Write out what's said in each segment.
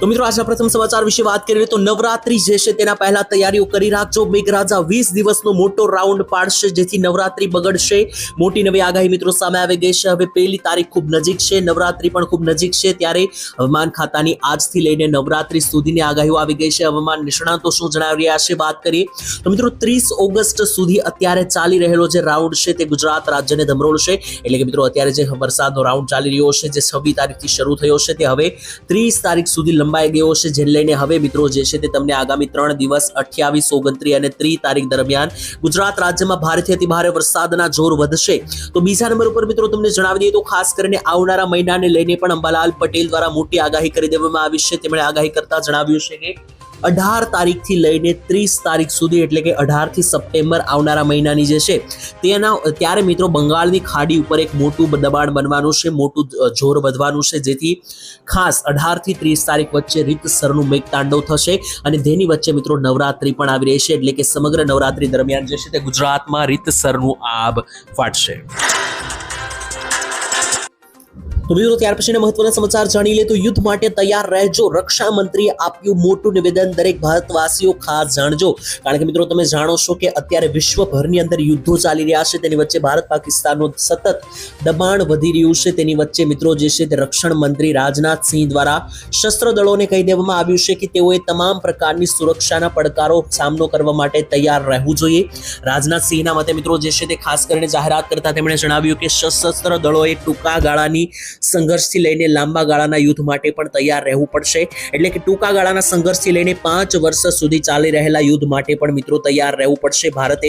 તો મિત્રો આજના પ્રથમ સમાચાર વિશે વાત કરીએ તો નવરાત્રી જે છે તેના પહેલા તૈયારીઓ કરી રાખજો. મેઘરાજા વીસ દિવસનો મોટો રાઉન્ડ પાડશે, જેથી નવરાત્રી બગડશે. મોટી નવી આગાહી મિત્રો સામે આવી ગઈ છે. હવે પહેલી તારીખ ખૂબ નજીક છે. નવરાત્રી પણ ખૂબ નજીક છે. ત્યારે હવામાન ખાતાની આજથી લઈને નવરાત્રી સુધીની આગાહીઓ આવી ગઈ છે. હવામાન નિષ્ણાતો શું જણાવી રહ્યા છે વાત કરીએ તો મિત્રો, ત્રીસ ઓગસ્ટ સુધી અત્યારે ચાલી રહેલો જે રાઉન્ડ છે તે ગુજરાત રાજ્યને ધમરોળશે એટલે કે મિત્રો, અત્યારે જે વરસાદનો રાઉન્ડ ચાલી રહ્યો છે, જે છવ્વીસ તારીખથી શરૂ થયો છે, તે હવે ત્રીસ તારીખ સુધી લંબાઈ ગયો છે, જેને લઈને હવે મિત્રો જે છે તે તમને આગામી ત્રણ દિવસ અઠ્યાવીસ, ઓગણત્રીસ અને ત્રીસ તારીખ દરમિયાન ગુજરાત રાજ્યમાં ભારેથી અતિ વરસાદના જોર વધશે. તો બીજા નંબર ઉપર મિત્રો તમને જણાવી દઈએ તો ખાસ કરીને આવનારા મહિનાને લઈને પણ અંબાલાલ પટેલ દ્વારા મોટી આગાહી કરી દેવામાં આવી છે. તેમણે આગાહી કરતા જણાવ્યું છે કે અઢાર તારીખથી લઈને ત્રીસ તારીખ સુધી, એટલે કે અઢારથી સપ્ટેમ્બર આવનારા મહિનાની જે છે, તેના, ત્યારે મિત્રો બંગાળની ખાડી ઉપર એક મોટું દબાણ બનવાનું છે, મોટું જોર વધવાનું છે, જેથી ખાસ અઢારથી ત્રીસ તારીખ વચ્ચે રીતસરનું મેઘતાંડવ થશે અને તેની વચ્ચે મિત્રો નવરાત્રી પણ આવી રહી છે એટલે કે સમગ્ર નવરાત્રી દરમિયાન જે છે તે ગુજરાતમાં રીતસરનું આબ ફાટશે. તો મિત્રો, ત્યાર પછીના મહત્વના સમાચાર જાણી લે તો યુદ્ધ માટે તૈયાર રહેજો. રક્ષા મંત્રીએ આપ્યું મોટું નિવેદન. દરેક ભારતવાસીઓ ખાસ જાણજો. કારણ કે મિત્રો, તમે જાણો છો કે અત્યારે વિશ્વભરની અંદર યુદ્ધો ચાલી રહ્યા છે. તેની વચ્ચે ભારત પાકિસ્તાનનું સતત દબાણ વધી રહ્યું છે. તેની વચ્ચે મિત્રો, જે છે તે રક્ષણ મંત્રી રાજનાથ સિંહ દ્વારા શસ્ત્ર દળોને કહી દેવામાં આવ્યું છે કે તેઓએ તમામ પ્રકારની સુરક્ષાના પડકારો સામનો કરવા માટે તૈયાર રહેવું જોઈએ. રાજનાથ સિંહના મતે મિત્રો, જે છે તે ખાસ કરીને જાહેરાત કરતા તેમણે જણાવ્યું કે સશસ્ત્ર દળોએ ટૂંકા ગાળાની સંઘર્ષથી લઈને લાંબા ગાળાના યુદ્ધ માટે પણ તૈયાર રહેવું પડશે. એટલે કે ટૂંકા ગાળાના સંઘર્ષથી લઈને પાંચ વર્ષ સુધી ચાલી રહેલા યુદ્ધ માટે પણ મિત્રો તૈયાર રહેવું પડશે ભારતે.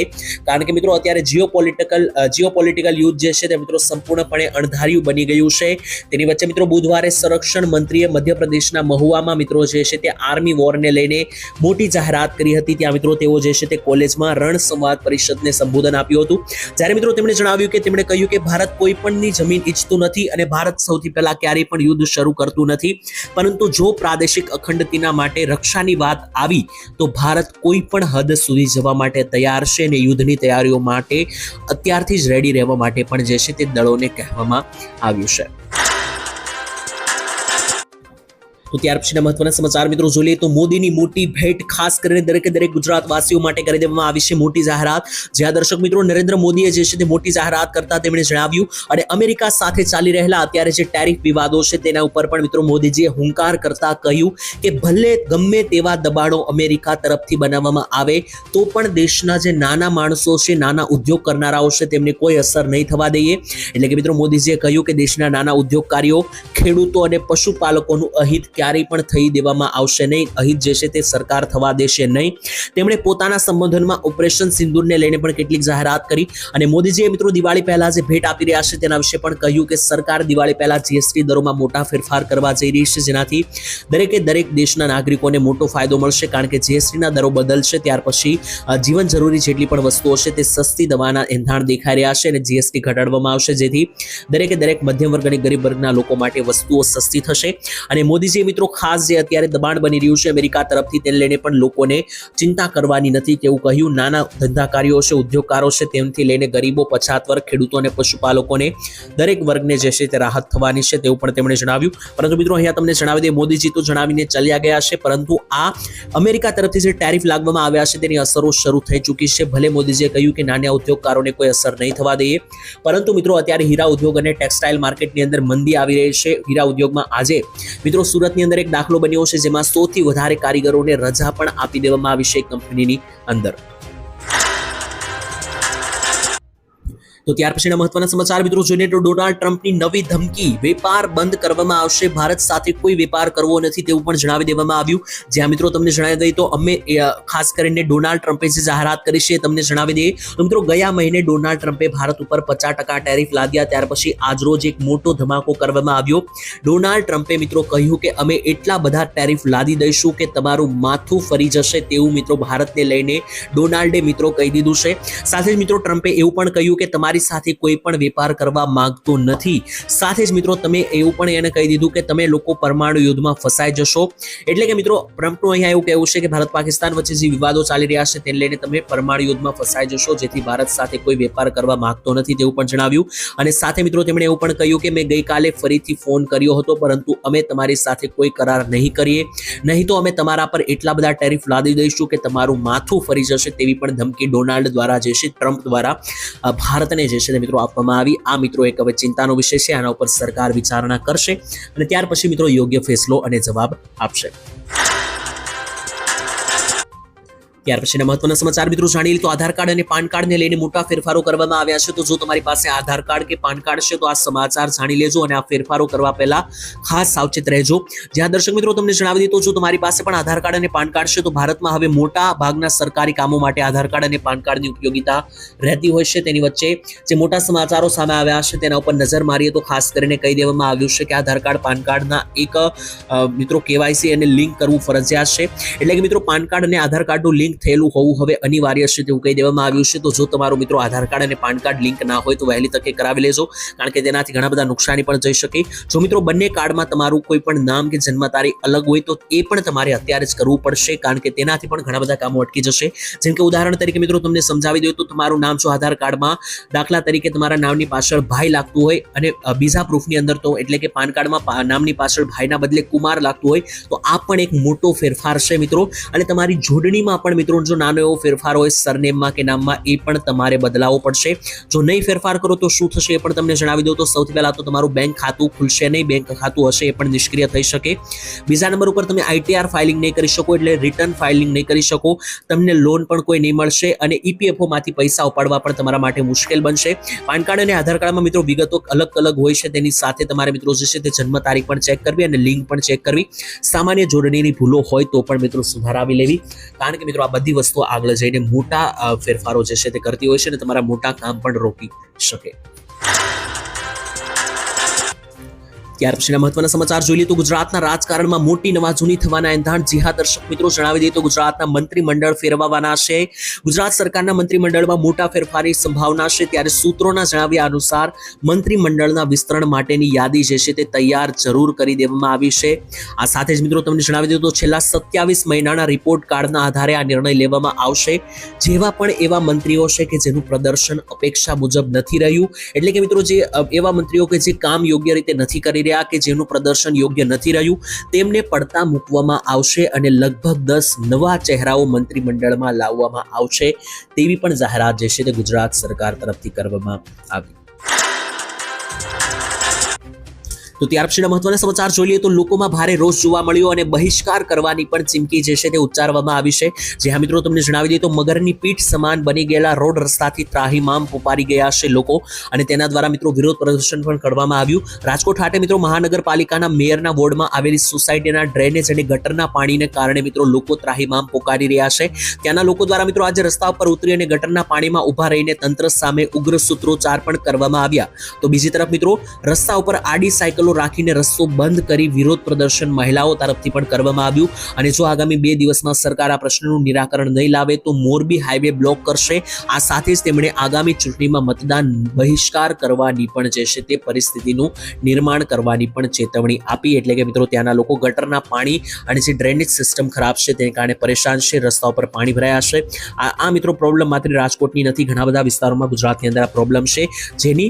કારણ કે મિત્રો અત્યારે જીઓ પોલિટિકલ જીઓ પોલિટિકલ યુદ્ધ જે છે તે મિત્રો સંપૂર્ણપણે અણધાર્યું બની ગયું છે. તેની વચ્ચે મિત્રો બુધવારે સંરક્ષણ મંત્રીએ મધ્યપ્રદેશના મહુવામાં મિત્રો જે છે તે આર્મી વોરને લઈને મોટી જાહેરાત કરી હતી. ત્યાં મિત્રો તેઓ જે છે તે કોલેજમાં રણ સંવાદ પરિષદને સંબોધન આપ્યું હતું. જ્યારે મિત્રો તેમણે જણાવ્યું કે તેમણે કહ્યું કે ભારત કોઈ પણની જમીન ઈચ્છતું નથી અને ભારત સૌથી પહેલા ક્યારેય પણ યુદ્ધ શરૂ કરતું નથી. પરંતુ જો પ્રાદેશિક અખંડતાના માટે રક્ષાની વાત આવી, તો ભારત કોઈ પણ હદ સુધી જવા માટે તૈયાર છે અને યુદ્ધની તૈયારીઓ માટે અત્યારથી જ રેડી રહેવા માટે પણ જે છે તે દળોને કહેવામાં આવ્યું છે. તો ત્યાર પછીના મહત્વના સમાચાર મિત્રો જોઈએ તો મોદીની મોટી ભેટ ખાસ કરીને દરેકે દરેક ગુજરાતવાસીઓ માટે કરી દેવામાં આવી છે મોટી જાહેરાત. જ્યાં દર્શક મિત્રો નરેન્દ્ર મોદીએ જે છે તે મોટી જાહેરાત કરતા તેમણે જણાવ્યું અને અમેરિકા સાથે ચાલી રહેલા અત્યારે જે ટેરિફ વિવાદો છે તેના ઉપર પણ મિત્રો મોદીજીએ હુંકાર કરતા કહ્યું કે ભલે ગમે તેવા દબાણો અમેરિકા તરફથી બનાવવામાં આવે, તો પણ દેશના જે નાના માણસો છે, નાના ઉદ્યોગ કરનારાઓ છે તેમને કોઈ અસર નહીં થવા દઈએ. એટલે કે મિત્રો મોદીજીએ કહ્યું કે દેશના નાના ઉદ્યોગકારીઓ, ખેડૂતો અને પશુપાલકોનું અહિત ક્યારેય પણ થઈ દેવામાં આવશે નહીં. અહિત જે છે તે સરકાર થવા દેશે નહીં. તેમણે પોતાના સંબોધનમાં ઓપરેશન સિંદૂરને લઈને પણ કેટલીક જાહેરાત કરી અને મોદીજીએ મિત્રો દિવાળી પહેલા જે ભેટ આપી રહ્યા છે તેના વિશે પણ કહ્યું કે સરકાર દિવાળી પહેલા જીએસટી દરોમાં મોટા ફેરફાર કરવા જઈ રહી છે. જેનાથી દરેકે દરેક દેશના નાગરિકોને મોટો ફાયદો મળશે કારણ કે જીએસટીના દરો બદલશે. ત્યાર પછી જીવન જરૂરી જેટલી પણ વસ્તુઓ છે તે સસ્તી દવાના એંધાણ દેખાઈ રહ્યા છે અને જીએસટી ઘટાડવામાં આવશે. જેથી દરેકે દરેક મધ્યમ વર્ગ અને ગરીબ વર્ગના લોકો માટે વસ્તુઓ સસ્તી થશે. અને મોદીજીએ મિત્રો, ખાસ જે અત્યારે દબાણ બની રહ્યું છે અમેરિકા તરફથી, તેને લઈને પણ લોકોને ચિંતા કરવાની નથી તેવું કહ્યું. નાના ધંધાકારીઓ છે, ઉદ્યોગકારો છે, તેમથી લઈને ગરીબો પછાત વર્ગ ખેડૂતો અને પશુપાલકોને દરેક વર્ગને જે છે તે રાહત થવાની છે તેવું પણ તેમણે જણાવ્યું. પરંતુ મિત્રો, અહીંયા તમને જણાવી દે મોદીજી તો જણાવીને ચાલ્યા ગયા છે, પરંતુ આ અમેરિકા તરફથી જે ટેરિફ લાગવામાં આવ્યા છે તેની અસરો શરૂ થઈ ચૂકી છે. ભલે મોદીજીએ કહ્યું કે નાના ઉદ્યોગકારોને કોઈ અસર નહીં થવા દઈએ, પરંતુ મિત્રો, અત્યારે હીરા ઉદ્યોગ અને ટેક્સટાઇલ માર્કેટની અંદર મંદી આવી રહી છે. હીરા ઉદ્યોગમાં આજે મિત્રો સુરતની અંદર એક દાખલો બન્યો છે જેમાં સૌથી વધારે કારીગરોને રજા પણ આપી દેવામાં આવી છે કંપનીની અંદર. તો ત્યાર પછીના મહત્વના સમાચાર, મિત્રો જોઈએ તો ડોનાલ્ડ ટ્રમ્પની નવી ધમકી, વેપાર બંધ કરવામાં આવશે. ભારત સાથે કોઈ વેપાર કરવો નથી તેવું પણ જણાવી દેવામાં આવ્યું. જ્યાં, મિત્રો, તમને જણાવી દઈએ તો અમે ખાસ કરીને ડોનાલ્ડ ટ્રમ્પે જે જાહેરાત કરી છે તમને જણાવી દઈએ. તો, મિત્રો, ગયા મહિને ડોનાલ્ડ ટ્રમ્પે ભારત ઉપર પચાસ ટકા ટેરિફ લાદ્યા. ત્યાર પછી આજરોજ એક મોટો ધમાકો કરવામાં આવ્યો. ડોનાલ્ડ ટ્રમ્પે મિત્રો, કહ્યું કે અમે એટલા બધા ટેરિફ લાદી દઈશું કે તમારું માથું ફરી જશે તેવું, મિત્રો, ભારતને લઈને ડોનાલ્ડે મિત્રો, કહી દીધું છે. સાથે જ, મિત્રો ટ્રમ્પે એવું પણ કહ્યું કે તમારી તમારી સાથે કોઈ પણ વેપાર કરવા માંગતો નથી. સાથે જ મિત્રો, તમે એવું પણ એને કહી દીધું કે તમે લોકો પરમાણુ યુદ્ધમાં ફસાઈ જશો. એટલે કે મિત્રો, ટ્રમ્પનું અહીંયા એવું કહેવું છે કે ભારત પાકિસ્તાન વચ્ચે જે વિવાદો ચાલી રહ્યા છે, તેને લઈને તમે પરમાણુ યુદ્ધમાં ફસાઈ જશો, જેથી ભારત સાથે કોઈ વેપાર કરવા માંગતો નથી તેવું પણ જણાવ્યું. અને સાથે મિત્રો, તેમણે એવું પણ કહ્યું કે મેં ગઈકાલે ફરીથી ફોન કર્યો હતો, પરંતુ અમે તમારી સાથે કોઈ કરાર નહીં કરીએ. નહીં તો અમે તમારા પર એટલા બધા ટેરિફ લાદી દઈશું કે તમારું માથું ફરી જશે તેવી પણ ધમકી ડોનાલ્ડ દ્વારા જે છે, ટ્રમ્પ દ્વારા ભારતને જે છે મિત્રો આપવામાં આવી. આ મિત્રો એક હવે ચિંતાનો વિષય છે, આના ઉપર સરકાર વિચારણા કરશે અને ત્યાર પછી મિત્રો યોગ્ય ફેસલો અને જવાબ આપશે. ત્યાર પછીના મહત્વના સમાચાર મિત્રો જાણી લઈએ તો આધાર કાર્ડ અને પાન કાર્ડને લઈને મોટા ફેરફારો કરવામાં આવ્યા છે. તો જો તમારી પાસે આધાર કાર્ડ કે પાન કાર્ડ છે, તો આ સમાચાર જાણી લેજો અને આ ફેરફારો કરવા પહેલા ખાસ સાવચેત રહેજો. જ્યાં દર્શક મિત્રો તમને જણાવી દીધું જો તમારી પાસે પણ આધાર કાર્ડ અને પાન કાર્ડ છે, તો ભારતમાં હવે મોટા ભાગના સરકારી કામો માટે આધાર કાર્ડ અને પાન કાર્ડની ઉપયોગિતા રહેતી હોય છે. તેની વચ્ચે જે મોટા સમાચારો સામે આવ્યા છે, તેના ઉપર નજર મારીએ તો ખાસ કરીને કહી દેવામાં આવ્યું છે કે આધાર કાર્ડ, પાન કાર્ડના એક મિત્રો કેવાયસી અને લિંક કરવું ફરજિયાત છે. એટલે કે મિત્રો પાન કાર્ડ અને આધાર કાર્ડનું લિંક થયેલું હોવું હવે અનિવાર્ય છે તેવું કહી દેવામાં આવ્યું છે. તો જો તમારું મિત્રો આધાર કાર્ડ અને પાન કાર્ડ લિંક ના હોય તો વહેલી તકે કરાવી લેજો, કારણ કે તેનાથી ઘણા બધા નુકસાની પણ જઈ શકે. જો મિત્રો બંને કાર્ડમાં તમારું કોઈ પણ નામ કે જન્મ તારીખ અલગ હોય તો એ પણ તમારે અત્યારે જ કરવું પડશે, કારણ કે તેનાથી પણ ઘણા બધા કામો અટકી જશે. જેમ કે ઉદાહરણ તરીકે મિત્રો તમને સમજાવી દઉં તો તમારું નામ જો આધાર કાર્ડમાં, દાખલા તરીકે તમારા નામની પાછળ ભાઈ લાગતું હોય અને બીજા પ્રૂફની અંદર તો એટલે કે પાન કાર્ડમાં નામની પાછળ ભાઈના બદલે કુમાર લાગતું હોય, તો આ પણ એક મોટો ફેરફાર છે મિત્રો. અને તમારી જોડણીમાં પણ મિત્રો જો નાનો એવો ફેરફાર હોય સરનેમમાં કે નામમાં, એ પણ તમારે બદલાવવો પડશે. જો નહીં ફેરફાર કરો તો શું થશે એ પણ તમને જણાવી દઉં તો સૌથી પહેલાં તો તમારું બેંક ખાતું ખુલશે નહીં, બેંક ખાતું હશે એ પણ નિષ્ક્રિય થઈ શકે. બીજા નંબર ઉપર તમે આઈટીઆર ફાઇલિંગ નહીં કરી શકો એટલે રિટર્ન ફાઇલિંગ નહીં કરી શકો. તમને લોન પણ કોઈ નહીં મળશે અને ઈપીએફઓમાંથી પૈસા ઉપાડવા પણ તમારા માટે મુશ્કેલ બનશે. પાન કાર્ડ અને આધાર કાર્ડમાં મિત્રો વિગતો અલગ અલગ હોય છે, તેની સાથે તમારે મિત્રો જે છે તે જન્મ તારીખ પણ ચેક કરવી અને લિંક પણ ચેક કરવી. સામાન્ય જોડણીની ભૂલો હોય તો પણ મિત્રો સુધારાવી લેવી. કારણ કે મિત્રો આ બધી વસ્તુઓ આગળ જઈને મોટા ફેરફારો જે છે તે કરતી હોય છે અને તમારા મોટા કામ પણ રોકી શકે. ત્યાર પછીના મહત્વના સમાચાર જોઈ લઈએ તો ગુજરાતના રાજકારણમાં મોટી નવાજૂની થવાના એંધાણ જી હા દર્શક મિત્રો જણાવી દઈએ તો ગુજરાતના મંત્રીમંડળ ફેરવાવાના છે. ગુજરાત સરકારના મંત્રીમંડળમાં મોટા ફેરફારની સંભાવના છે. ત્યારે સૂત્રોના જણાવ્યા અનુસાર મંત્રીમંડળના વિસ્તરણ માટેની યાદી જે છે તે તૈયાર જરૂર કરી દેવામાં આવી છે. આ સાથે જ મિત્રો તમને જણાવી દઉં તો છેલ્લા સત્યાવીસ મહિનાના રિપોર્ટ કાર્ડના આધારે આ નિર્ણય લેવામાં આવશે. જેવા પણ એવા મંત્રીઓ છે કે જેનું પ્રદર્શન અપેક્ષા મુજબ નથી રહ્યું. એટલે કે મિત્રો જે એવા મંત્રીઓ કે જે કામ યોગ્ય રીતે નથી કરી રહ્યા કે જેનું પ્રદર્શન યોગ્ય નથી રહ્યું, તેમને પડતા મૂકવામાં આવશે અને લગભગ દસ નવા ચહેરાઓ મંત્રીમંડળમાં લાવવામાં આવશે તેવી પણ જાહેરાત જે છે તે ગુજરાત સરકાર તરફથી કરવામાં આવી. તો ત્યાર પછીના મહત્વના સમાચાર જોઈ લઈએ તો લોકોમાં ભારે રોષ જોવા મળ્યો અને બહિષ્કાર કરવાની પણ ચીમકી જે છે તે ઉચ્ચારવામાં આવી છે. જે હા મિત્રો, તમને જણાવી દઈએ તો મગરની પીઠ સમાન બની ગયેલા રોડ રસ્તાથી ત્રાહીમામ પુપારી ગયા છે લોકો અને તેના દ્વારા મિત્રો વિરોધ પ્રદર્શન પણ કરવામાં આવ્યું. રાજકોટ ખાતે મિત્રો મહાનગરપાલિકાના મેયરના વોર્ડમાં આવેલી સોસાયટીના ડ્રેનેજ અને ગટરના પાણીને કારણે મિત્રો લોકો ત્રાહીમામ પોકારી રહ્યા છે. ત્યાંના લોકો દ્વારા મિત્રો આજે રસ્તા ઉપર ઉતરી અને ગટરના પાણીમાં ઊભા રહીને તંત્ર સામે ઉગ્ર સૂત્રોચ્ચાર પણ કરવામાં આવ્યા. તો બીજી તરફ મિત્રો, રસ્તા ઉપર આડી સાયકલો રાખીને રસ્તો બંધ કરી વિરોધ પ્રદર્શન મહિલાઓ તરફથી પણ કરવામાં આવ્યું. અને જો આગામી બે દિવસમાં સરકાર આ પ્રશ્નનું નિરાકરણ નહીં લાવે તો મોરબી હાઈવે બ્લોક કરશે. આ સાથે જ તેમણે આગામી ચૂંટણીમાં મતદાન બહિષ્કાર કરવાની પણ જે છે તે પરિસ્થિતિનું નિર્માણ કરવાની પણ ચેતવણી આપી. એટલે કે મિત્રો ત્યાંના લોકો ગટરના પાણી અને જે ડ્રેનેજ સિસ્ટમ ખરાબ છે તેને કારણે પરેશાન છે રસ્તા ઉપર પાણી ભરાયા છે. આ મિત્રો પ્રોબ્લેમ માત્ર રાજકોટની નથી, ઘણા બધા વિસ્તારોમાં ગુજરાતની અંદર આ પ્રોબ્લેમ છે. જેની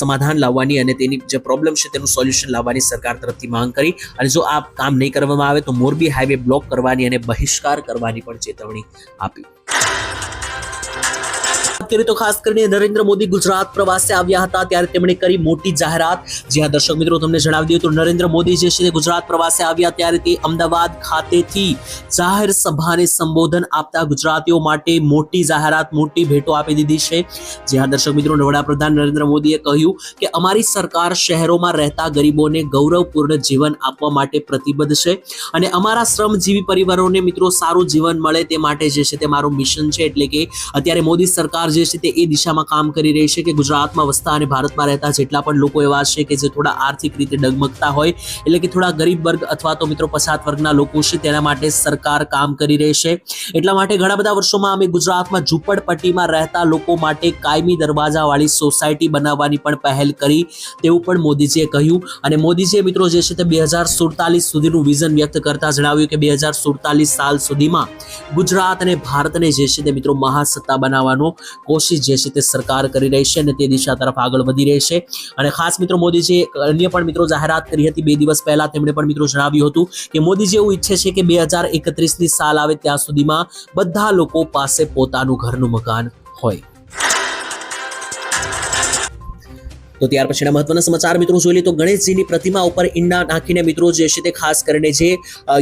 સમાધાન લાવવાની અને તેની જે પ્રોબ્લેમ છે તેનું સોલ્યુશન લાવવાની સરકાર તરફથી માંગ કરી. અને જો આ કામ નહીં કરવામાં આવે તો મોરબી હાઈવે બ્લોક કરવાની અને બહિષ્કાર કરવાની પણ ચેતવણી આપી. કરીએ તો ખાસ કરીને નરેન્દ્ર મોદી ગુજરાત પ્રવાસે આવ્યા હતા ત્યારે તેમણે કરી મોટી જાહેરાત. જ્યાં દર્શક મિત્રો, તમને જણાવી દઈએ તો નરેન્દ્ર મોદી જે છે ગુજરાત પ્રવાસે આવ્યા ત્યારે તે અમદાવાદ ખાતેથી જાહેર સભાને સંબોધન આપતા ગુજરાતીઓ માટે મોટી જાહેરાત, મોટી ભેટો આપી દીધી છે. જ્યાં દર્શક મિત્રો, વડાપ્રધાન નરેન્દ્ર મોદીએ કહ્યું કે અમારી સરકાર શહેરોમાં રહેતા ગરીબોને ગૌરવપૂર્ણ જીવન આપવા માટે પ્રતિબદ્ધ છે અને અમારા શ્રમજીવી પરિવારોને મિત્રો સારું જીવન મળે તે માટે જે છે તે મારું મિશન છે. એટલે કે અત્યારે મોદી સરકાર જે છે તે એ દિશામાં કામ કરી રહી છે કે ગુજરાતમાં વસતા અને ભારતમાં રહેતા જેટલા પણ લોકો એવા છે કે જે થોડા આર્થિક રીતે ડગમગતા હોય, એટલે કે થોડા ગરીબ વર્ગ અથવા તો મિત્રો પછાત વર્ગના લોકો છે તેના માટે સરકાર કામ કરી રહી છે. એટલા માટે ઘણા બધા વર્ષોમાં અમે ગુજરાતમાં ઝૂંપડપટ્ટીમાં રહેતા લોકો માટે કાયમી દરવાજાવાળી સોસાયટી બનાવવાની પણ પહેલ કરી, તેવું પણ મોદીજીએ કહ્યું. અને મોદીજીએ મિત્રો જે છે તે બે હજાર સુડતાલીસ સુધીનું વિઝન વ્યક્ત કરતા જણાવ્યું કે બે હજાર સુડતાલીસ સાલ સુધીમાં ગુજરાત અને ભારતને જે છે તે મિત્રો મહાસત્તા બનાવવાનો કોશિશ જે છે તે સરકાર કરી રહી છે અને તે દિશા તરફ આગળ વધી રહી છે. અને ખાસ મિત્રો મોદીજીએ અન્ય પણ મિત્રો જાહેરાત કરી હતી બે દિવસ પહેલા તેમણે પણ મિત્રો જણાવ્યું હતું કે મોદીજી એવું ઈચ્છે છે કે બે હજાર એકત્રીસની સાલ આવે ત્યાં સુધીમાં બધા લોકો પાસે પોતાનું ઘરનું મકાન હોય. તો ત્યાર પછીના મહત્વના સમાચાર મિત્રો જોઈ લઈએ તો ગણેશજીની પ્રતિમા ઉપર ઈંડા નાખીને મિત્રો જે છે તે ખાસ કરીને જે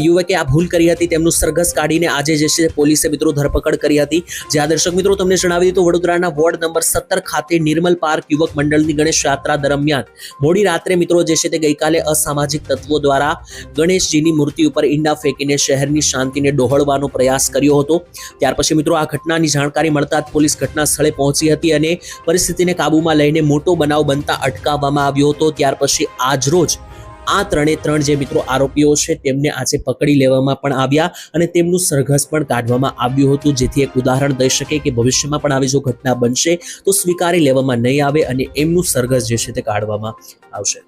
યુવકે આ ભૂલ કરી હતી તેમનું સરઘસ કાઢીને આજે જે છે પોલીસે મિત્રો ધરપકડ કરી હતી. જે આ દર્શક મિત્રો તમને જણાવી દીધું વડોદરાના વોર્ડ નંબર સત્તર ખાતે નિર્મલ પાર્ક યુવક મંડળની ગણેશ યાત્રા દરમિયાન મોડી રાત્રે મિત્રો જે છે તે ગઈકાલે અસામાજિક તત્વો દ્વારા ગણેશજીની મૂર્તિ ઉપર ઈંડા ફેંકીને શહેરની શાંતિને ડહોળવાનો પ્રયાસ કર્યો હતો. ત્યાર પછી મિત્રો આ ઘટનાની જાણકારી મળતા જ પોલીસ ઘટના સ્થળે પહોંચી હતી અને પરિસ્થિતિને કાબૂમાં લઈને મોટો બનાવ બનતા અટકાવવામાં આવ્યો હતો. ત્યાર પછી આજરોજ આ ત્રણે ત્રણ જે મિત્રો આરોપીઓ છે તેમને આજે પકડી લેવામાં પણ આવ્યા અને તેમનું સરઘસ પણ કાઢવામાં આવ્યું હતું. જેથી એક ઉદાહરણ દઈ શકે કે ભવિષ્યમાં પણ આવી જો ઘટના બનશે તો સ્વીકારી લેવામાં નહીં આવે અને એમનું સરઘસ જે છે તે કાઢવામાં આવશે.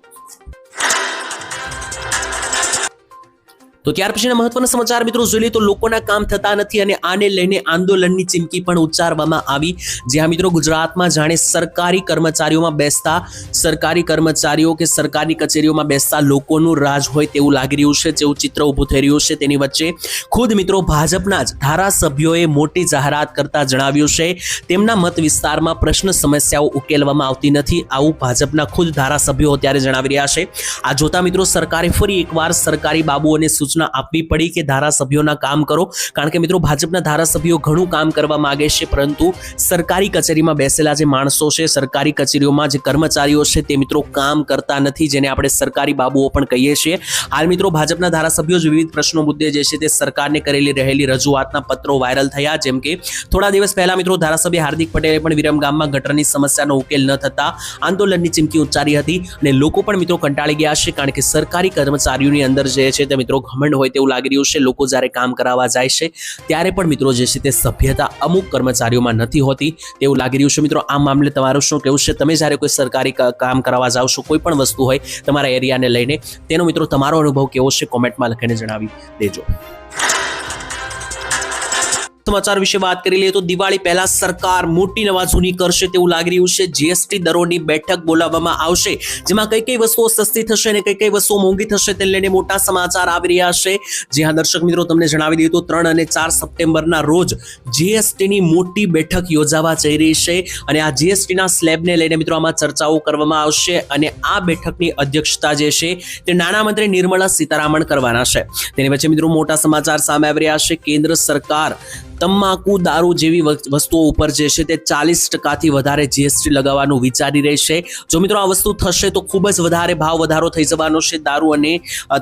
તો ત્યાર પછીના મહત્વના સમાચાર મિત્રો જોઈ લઈએ તો લોકોના કામ થતા નથી અને આને લઈને આંદોલનની ચીમકી પણ ઉચ્ચારવામાં આવી. જ્યાં મિત્રો ગુજરાતમાં જાણે સરકારી કર્મચારીઓમાં બેસતા, સરકારી કર્મચારીઓ કે સરકારી કચેરીઓમાં બેસતા લોકોનું રાજ હોય તેવું લાગી રહ્યું છે, જેવું ચિત્ર ઊભું થઈ રહ્યું છે તેની વચ્ચે. ખુદ મિત્રો ભાજપના જ ધારાસભ્યોએ મોટી જાહેરાત કરતા જણાવ્યું છે, તેમના મત વિસ્તારમાં પ્રશ્ન સમસ્યાઓ ઉકેલવામાં આવતી નથી. આવું ભાજપના ખુદ ધારાસભ્યો અત્યારે જણાવી રહ્યા છે. આ જોતા મિત્રો સરકારે ફરી એકવાર સરકારી બાબુઓને સૂચના આપવી પડી કે ધારાસભ્યોના કામ કરો. કારણ કે મિત્રો, ભાજપના ધારાસભ્યો ઘણું કામ કરવા માગે છે, પરંતુ સરકારી કચેરીમાં બેસેલા જે માણસો છે, સરકારી કચેરીઓમાં જે કર્મચારીઓ છે, તે મિત્રો કામ કરતા નથી, જેને આપણે સરકારી બાબુઓ પણ કહીએ છીએ. હાલ મિત્રો, ભાજપના ધારાસભ્યો જ વિવિધ પ્રશ્નો મુદ્દે જે છે તે સરકારને કરેલી રહેલી રજૂઆતના પત્રો વાયરલ થયા, જેમ કે, થોડા દિવસ પહેલા મિત્રો, ધારાસભ્ય હાર્દિક પટેલે પણ વિરમગામમાં ગટરની સમસ્યાનો ઉકેલ ન થતા આંદોલનની ચીમકી ઉચ્ચારી હતી અને લોકો પણ મિત્રો કંટાળી ગયા છે, કારણ કે સરકારી કર્મચારીઓની અંદર જે છે તે મિત્રો ઘમંડ હોય તેવું લાગી રહ્યું છે. લોકો જ્યારે કામ કરાવવા જાય છે, ત્યારે પણ મિત્રો જે છે તે સભ્યતા અમુક કર્મચારીઓમાં નથી હોતી તેવું લાગી રહ્યું છે. મિત્રો, આ મામલે તમારું શું કહેવું છે? તમે જ્યારે કોઈ સરકારી કામ કરાવવા જાઓ છો, કોઈ પણ વસ્તુ હોય તમારા એરિયાને લઈને, તેનો મિત્રો તમારો અનુભવ કેવો છે? કોમેન્ટમાં લખીને જણાવી દેજો. સમાચાર વિશે વાત કરી લઈએ તો દિવાળી પહેલા સરકાર મોટી નવાજૂની કરશે તેવું લાગી રહ્યું છે. જીએસટી દરોની બેઠક બોલાવવામાં આવશે, જેમાં કઈ કઈ વસ્તુઓ સસ્તી થશે અને કઈ કઈ વસ્તુઓ મોંઘી થશે તે લઈને મોટા સમાચાર આવી રહ્યા છે. જ્યાં દર્શક મિત્રો, તમને જણાવી દીધું ત્રણ અને ચાર સપ્ટેમ્બરના રોજ જીએસટીની મોટી બેઠક યોજાવા જઈ રહી છે અને આ જીએસટીના સ્લેબને લઈને મિત્રો આમાં ચર્ચાઓ કરવામાં આવશે અને આ બેઠકની અધ્યક્ષતા જે છે તે નાણામંત્રી નિર્મલા સીતારામન કરવાના છે. તેની વચ્ચે મિત્રો મોટા સમાચાર સામે આવી રહ્યા છે. કેન્દ્ર સરકાર તમાકુ દારૂ જેવી વસ્- વસ્તુઓ ઉપર જે છે તે ચાલીસ ટકાથી વધારે જીએસટી લગાવવાનું વિચારી રહી છે. જો મિત્રો આ વસ્તુ થશે તો ખૂબ જ વધારે ભાવ વધારો થઈ જવાનો છે દારૂ અને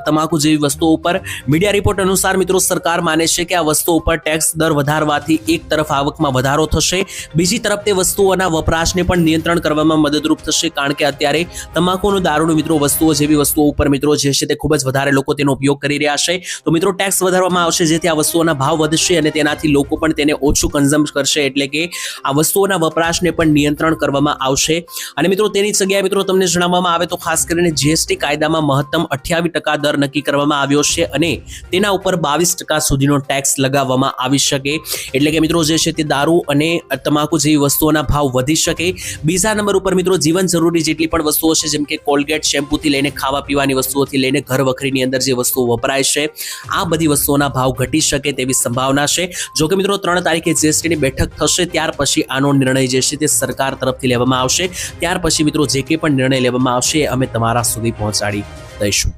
તમાકુ જેવી વસ્તુઓ ઉપર. મીડિયા રિપોર્ટ અનુસાર મિત્રો સરકાર માને છે કે આ વસ્તુઓ ઉપર ટેક્સ દર વધારવાથી એક તરફ આવકમાં વધારો થશે, બીજી તરફ તે વસ્તુઓના વપરાશને પણ નિયંત્રણ કરવામાં મદદરૂપ થશે, કારણ કે અત્યારે તમાકુનું દારૂનું મિત્રો વસ્તુઓ જેવી વસ્તુઓ ઉપર મિત્રો જે છે તે ખૂબ જ વધારે લોકો તેનો ઉપયોગ કરી રહ્યા છે. તો મિત્રો ટેક્સ વધારવામાં આવશે જેથી આ વસ્તુઓના ભાવ વધશે અને તેનાથી લોકો પણ તેને ઓછું કન્ઝમ કરશે એટલે કે આ વસ્તુઓના વપરાશને પણ નિયંત્રણ કરવામાં આવશે. અને મિત્રો, તેની જગ્યાએ મિત્રો તમને જણાવવામાં આવે તો ખાસ કરીને જીએસટી કાયદામાં મહત્તમ અઠ્યાવીસ ટકા દર નક્કી કરવામાં આવ્યો છે અને તેના ઉપર બાવીસ ટકા સુધીનો ટેક્સ લગાવવામાં આવી શકે. એટલે કે મિત્રો, જે છે તે દારૂ અને તમાકુ જેવી વસ્તુઓના ભાવ વધી શકે. બીજા નંબર ઉપર મિત્રો, જીવન જરૂરી જેટલી પણ વસ્તુઓ છે, જેમ કે કોલગેટ, શેમ્પૂથી લઈને ખાવા પીવાની વસ્તુઓથી લઈને ઘર વખરીની અંદર જે વસ્તુઓ વપરાય છે, આ બધી વસ્તુઓના ભાવ ઘટી શકે તેવી સંભાવના છે. જો કે મિત્રો, ત્રણ તારીખે જીએસટીની બેઠક થશે, ત્યાર પછી આનો નિર્ણય જે છે તે સરકાર તરફથી લેવામાં આવશે. ત્યાર પછી મિત્રો, જે કંઈ પણ નિર્ણય લેવામાં આવશે, અમે તમારા સુધી પહોંચાડી દઈશું.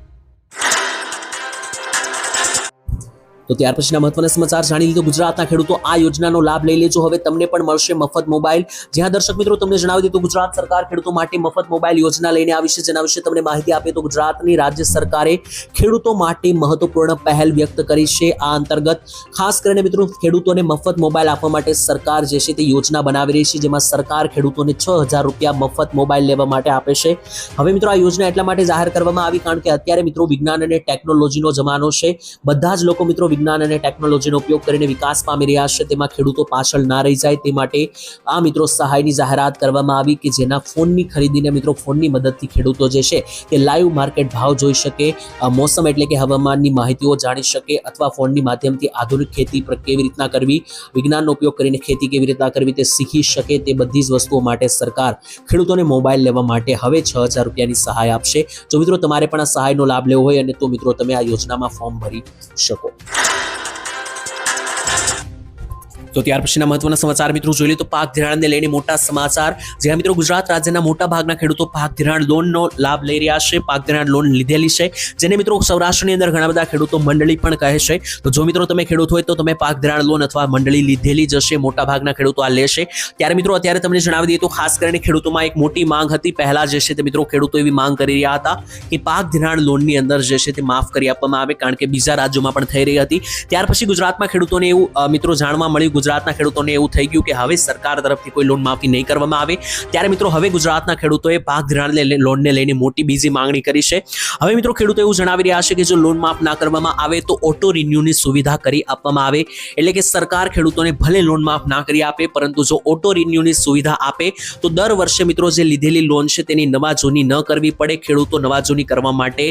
તો ત્યાર પછીના મહત્વના સમાચાર જાણી લીધો ગુજરાતના ખેડૂતો આ યોજનાનો લાભ લઈ લેજો. હવે તમને પણ મળશે મફત મોબાઈલ. જ્યાં દર્શક મિત્રો તમને જણાવી દીધું ગુજરાત સરકાર ખેડૂતો માટે મફત મોબાઈલ યોજના લઈને આવી છે. જેના વિશે તમને માહિતી આપીએ તો ગુજરાતની રાજ્ય સરકારે ખેડૂતો માટે મહત્વપૂર્ણ પહેલ વ્યક્ત કરી છે. આ અંતર્ગત ખાસ કરીને મિત્રો ખેડૂતોને મફત મોબાઈલ આપવા માટે સરકાર જે છે તે યોજના બનાવી રહી છે. જેમાં સરકાર ખેડૂતોને છ હજાર રૂપિયા મફત મોબાઈલ લેવા માટે આપે છે. હવે મિત્રો આ યોજના એટલા માટે જાહેર કરવામાં આવી કારણ કે અત્યારે મિત્રો વિજ્ઞાન અને ટેકનોલોજીનો જમાનો છે. બધા જ લોકો મિત્રો વિજ્ઞાન અને ટેકનોલોજીનો ઉપયોગ કરીને વિકાસ પામી રહ્યા છે. તેમાં ખેડૂતો પાછળ ના રહી જાય. તે માટે આ મિત્રો સહાયની જાહેરાત કરવામાં આવી કે જેના ફોનની ખરીદીને મિત્રો ફોનની મદદથી ખેડૂતો જે છે તે લાઈવ માર્કેટ ભાવ જોઈ શકે મોસમ એટલે કે હવામાનની માહિતીઓ જાણી શકે અથવા ફોનની માધ્યમથી આધુનિક ખેતી કેવી રીતના કરવી, વિજ્ઞાનનો ઉપયોગ કરીને ખેતી કેવી રીતના કરવી તે શીખી શકે તે બધી જ વસ્તુઓ માટે સરકાર ખેડૂતોને મોબાઈલ લેવા માટે હવે છ હજાર રૂપિયાની સહાય આપશે. જો મિત્રો તમારે પણ આ સહાયનો લાભ લેવો હોય અને તો મિત્રો તમે આ યોજનામાં ફોર્મ ભરી શકો. તો ત્યાર પછીના મહત્વના સમાચાર મિત્રો જોઈ લઈએ તો પાક ધિરાણને લઈને મોટા સમાચાર. જ્યાં મિત્રો ગુજરાત રાજ્યના મોટા ભાગના ખેડૂતો પાક ધિરાણ લોનનો લાભ લઈ રહ્યા છે, પાક ધિરાણ લોન લીધેલી છે. જેને મિત્રો સૌરાષ્ટ્રની અંદર ઘણા બધા ખેડૂતો મંડળી પણ કહે છે. તો જો મિત્રો તમે ખેડૂત હોય તો તમે પાક ધિરાણ લોન અથવા મંડળી લીધેલી જશે મોટા ભાગના ખેડૂતો આ લેશે. ત્યારે મિત્રો અત્યારે તમને જણાવી દઈએ તો ખાસ કરીને ખેડૂતોમાં એક મોટી માંગ હતી. પહેલા જે છે તે મિત્રો ખેડૂતો એવી માંગ કરી રહ્યા હતા કે પાક ધિરાણ લોનની અંદર જે છે તે માફ કરી આપવામાં આવે, કારણ કે બીજા રાજ્યોમાં પણ થઈ રહી હતી. ત્યાર પછી ગુજરાતમાં ખેડૂતોને એવું મિત્રો જાણવા મળ્યું ગુજરાતના ખેડૂતોને એવું થઈ ગયું કે હવે સરકાર તરફથી કોઈ લોન માફી નહીં કરવામાં આવે. ત્યારે મિત્રો હવે ગુજરાતના ખેડૂતોએ પાક ધિરાણ લોનને લઈને મોટી બીજી માંગણી કરી છે. હવે મિત્રો ખેડૂતો એવું જણાવી રહ્યા છે કે જો લોન માફ ના કરવામાં આવે તો ઓટો રિન્યુની સુવિધા કરી આપવામાં આવે. એટલે કે સરકાર ખેડૂતોને ભલે લોન માફ ના કરી આપે, પરંતુ જો ઓટો રિન્યુની સુવિધા આપે, તો દર વર્ષે મિત્રો જે લીધેલી લોન છે તેની નવા જૂની ન કરવી પડે. ખેડૂતો નવા જૂની કરવા માટે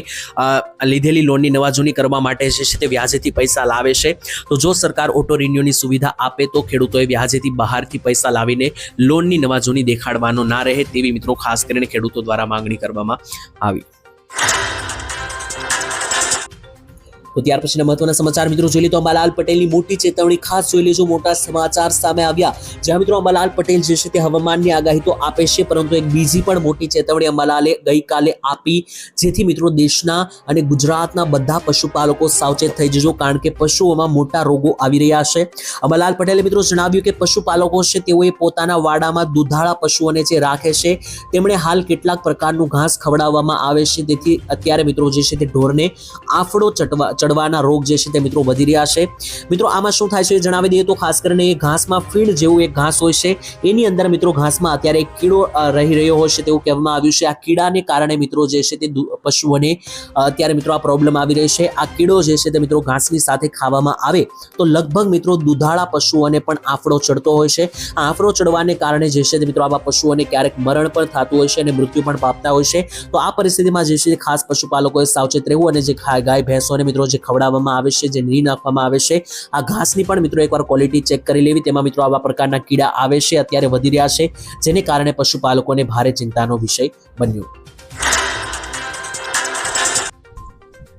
લીધેલી લોનની નવા જૂની કરવા માટે છે તે વ્યાજેથી પૈસા લાવે છે. તો જો સરકાર ઓટો રિન્યુની સુવિધા આપે તો ખેડૂતોએ વ્યાજેથી બહારથી પૈસા લાવીને લોનની નવા જૂની દેખાડવાનો ના રહે તેવી મિત્રો ખાસ કરીને ખેડૂતો દ્વારા માંગણી કરવામાં આવી. તો ત્યાર પછીના મહત્વના સમાચાર મિત્રો જોઈ તો અંબાલાલ પટેલની મોટી ચેતવણી ખાસ જોઈ લેજો. મોટા સમાચાર સામે આવ્યા. જ્યાં મિત્રો અંબાલાલ પટેલ જે છે તે હવામાનની આગાહી તો આપે છે, પરંતુ એક બીજી પણ મોટી ચેતવણી અંબાલાલે ગઈકાલે આપી, જેથી મિત્રો દેશના અને ગુજરાતના બધા પશુપાલકો સાવચેત થઈ જજો, કારણ કે પશુઓમાં મોટા રોગો આવી રહ્યા છે. અંબાલાલ પટેલે મિત્રો જણાવ્યું કે પશુપાલકો છે તેઓએ પોતાના વાડામાં દુધાળા પશુઓને જે રાખે છે, તેમણે હાલ કેટલાક પ્રકારનું ઘાસ ખવડાવવામાં આવે છે. તેથી અત્યારે મિત્રો જે છે તે ઢોરને આફડો ચટવા ચડવાના રોગ જે છે તે મિત્રો વધી રહ્યા છે. મિત્રો, આમાં શું થાય છે જણાવી દઈએ તો ખાસ કરીને એ ઘાસમાં ફીણ જેવું એક ઘાસ હોય છે. એની અંદર મિત્રો ઘાસમાં અત્યારે એક કીડો રહી રહ્યો હોય છે તેવું કહેવામાં આવ્યું છે. આ કીડાને કારણે મિત્રો જે છે તે પશુઓને અત્યારે મિત્રો આ પ્રોબ્લેમ આવી રહી છે. આ કીડો જે છે તે મિત્રો ઘાસની સાથે ખાવામાં આવે તો લગભગ મિત્રો દુધાળા પશુઓને પણ આફડો ચડતો હોય છે. આ આફડો ચડવાને કારણે જે છે તે મિત્રો આવા પશુઓને ક્યારેક મરણ પણ થતું હોય છે અને મૃત્યુ પણ પામતા હોય છે. તો આ પરિસ્થિતિમાં જે છે ખાસ પશુપાલકોએ સાવચેત રહેવું અને જે ગાય, ભેંસોને મિત્રો જે ખવડાવવામાં આવે છે, જે નીર નાખવામાં આવે છે. આ ઘાસની પણ મિત્રો એકવાર ક્વોલિટી ચેક કરી લેવી. તેમાં મિત્રો આવા પ્રકારના કીડા આવે છે, અત્યારે વધી રહ્યા છે, જેને કારણે પશુપાલકોને ભારે ચિંતાનો વિષય બન્યો.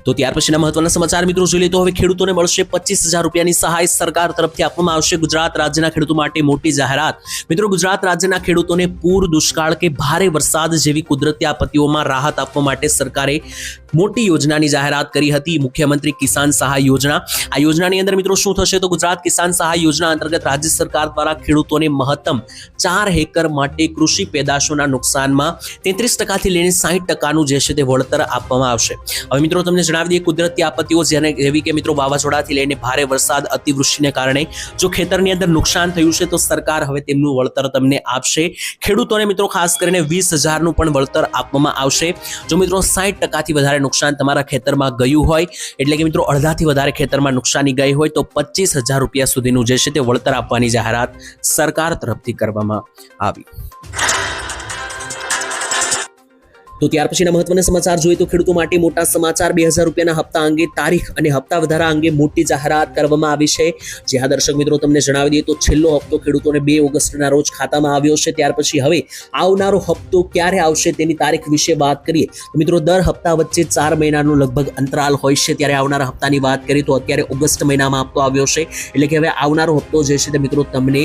તો ત્યાર પછીના મહત્વના સમાચાર મિત્રો જોઈ લઈએ તો હવે ખેડૂતોને મળશે પચીસ હજાર રૂપિયાની સહાય સરકાર તરફથી આપવામાં આવશે ગુજરાત રાજ્યના ખેડૂતો માટે મોટી જાહેરાત. મિત્રો ગુજરાત રાજ્યના ખેડૂતોને પૂર, દુષ્કાળ કે ભારે વરસાદ જેવી કુદરતી આપત્તિઓમાં રાહત આપવા માટે સરકારે મોટી યોજનાની જાહેરાત કરી હતી. મુખ્યમંત્રી કિસાન સહાય યોજના. આ યોજનાની અંદર મિત્રો શું થશે? તો ગુજરાત કિસાન સહાય યોજના અંતર્ગત રાજ્ય સરકાર દ્વારા ખેડૂતોને મહત્તમ ચાર હેકર માટે કૃષિ પેદાશોના નુકસાનમાં તેત્રીસ ટકાથી લઈને સાહીઠ ટકાનું જે છે તે વળતર આપવામાં આવશે. હવે મિત્રો તમને જણાવી દઈએ કુદરતી આપત્તિઓ જેને જેવી કે મિત્રો વાવાઝોડાથી લઈને ભારે વરસાદ, અતિવૃષ્ટિને કારણે જો ખેતરની અંદર નુકસાન થયું છે તો સરકાર હવે તેમનું વળતર તમને આપશે. ખેડૂતોને મિત્રો ખાસ કરીને વીસ હજારનું પણ વળતર આપવામાં આવશે. જો મિત્રો સાઠ ટકાથી વધારે નુકસાન તમારા ખેતરમાં ગયું હોય, એટલે કે મિત્રો અડધાથી વધારે ખેતરમાં નુકસાની ગઈ હોય, તો પચીસ હજાર રૂપિયા સુધીનું જે છે તે વળતર આપવાની જાહેરાત સરકાર તરફથી કરવામાં આવી. તો ત્યાર પછીના મહત્વના સમાચાર જોઈએ તો ખેડૂતો માટે મોટા સમાચાર બે હજાર રૂપિયાના હપ્તા અંગે તારીખ અને હપ્તા વધારા અંગે મોટી જાહેરાત કરવામાં આવી છે. જ્યાં દર્શક મિત્રો, તમને જણાવી દઈએ તો છેલ્લો હપ્તો ખેડૂતોને બે ઓગસ્ટના રોજ ખાતામાં આવ્યો છે. ત્યાર પછી હવે આવનારો હપ્તો ક્યારે આવશે તેની તારીખ વિશે વાત કરીએ. તો મિત્રો, દર હપ્તા વચ્ચે ચાર મહિનાનો લગભગ અંતરાલ હોય છે. ત્યારે આવનારા હપ્તાની વાત કરીએ તો અત્યારે ઓગસ્ટ મહિનામાં હપ્તો આવ્યો છે. એટલે કે હવે આવનારો હપ્તો જે છે તે મિત્રો તમને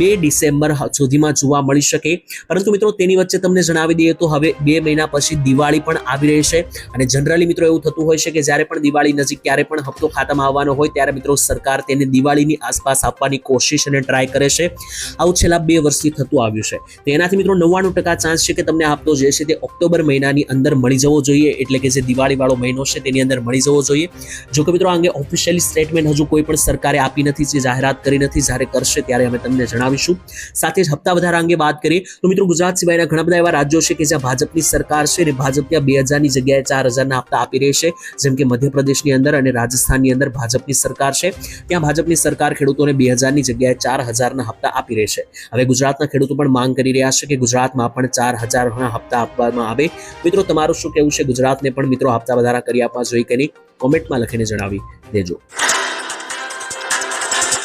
બે ડિસેમ્બર સુધીમાં જોવા મળી શકે. પરંતુ મિત્રો, તેની વચ્ચે તમને જણાવી દઈએ તો હવે બે મહિના પછી દિવાળી પણ આવી રહી છે. અને જનરલી મિત્રો એવું થતું હોય છે કે જ્યારે પણ દિવાળી નજીક ક્યારે પણ હપ્તો ખાતામાં આવવાનો હોય ત્યારે મિત્રો સરકાર તેને દિવાળીની આસપાસ આપવાની કોશિશ અને ટ્રાય કરે છે. આવું છેલ્લા બે વર્ષથી થતું આવ્યું છે. તો એનાથી મિત્રો નવ્વાણું ટકા ચાન્સ છે કે તમને આ હપ્તો જે છે તે ઓક્ટોબર મહિનાની અંદર મળી જવો જોઈએ. એટલે કે જે દિવાળીવાળો મહિનો છે તેની અંદર મળી જવો જોઈએ. જો કે મિત્રો આ અંગે ઓફિશિયલી સ્ટેટમેન્ટ હજુ કોઈ પણ સરકારે આપી નથી, જે જાહેરાત કરી નથી, જ્યારે કરશે ત્યારે અમે તમને જણાવીશું. સાથે જ હપ્તા વધારા અંગે વાત કરીએ તો મિત્રો ગુજરાત સિવાયના ઘણા બધા એવા રાજ્યો છે કે જ્યાં ભાજપની સરકાર છે અને ભાજપ ત્યાં બે હજારની જગ્યાએ ચાર હજારના હપ્તા આપી રહેશે જેમ કે મધ્યપ્રદેશની અંદર અને રાજસ્થાનની અંદર ભાજપની સરકાર છે. ત્યાં ભાજપની સરકાર ખેડૂતોને બે હજારની જગ્યાએ ચાર હજારના હપ્તા આપી રહેશે હવે ગુજરાતના ખેડૂતો પણ માંગ કરી રહ્યા છે કે ગુજરાતમાં પણ ચાર હજારના હપ્તા આપવામાં આવે. મિત્રો, તમારું શું કહેવું છે? ગુજરાતને પણ મિત્રો હપ્તા વધારા કરી આપવા જોઈએ કે નહીં? કોમેન્ટમાં લખીને જણાવી દેજો.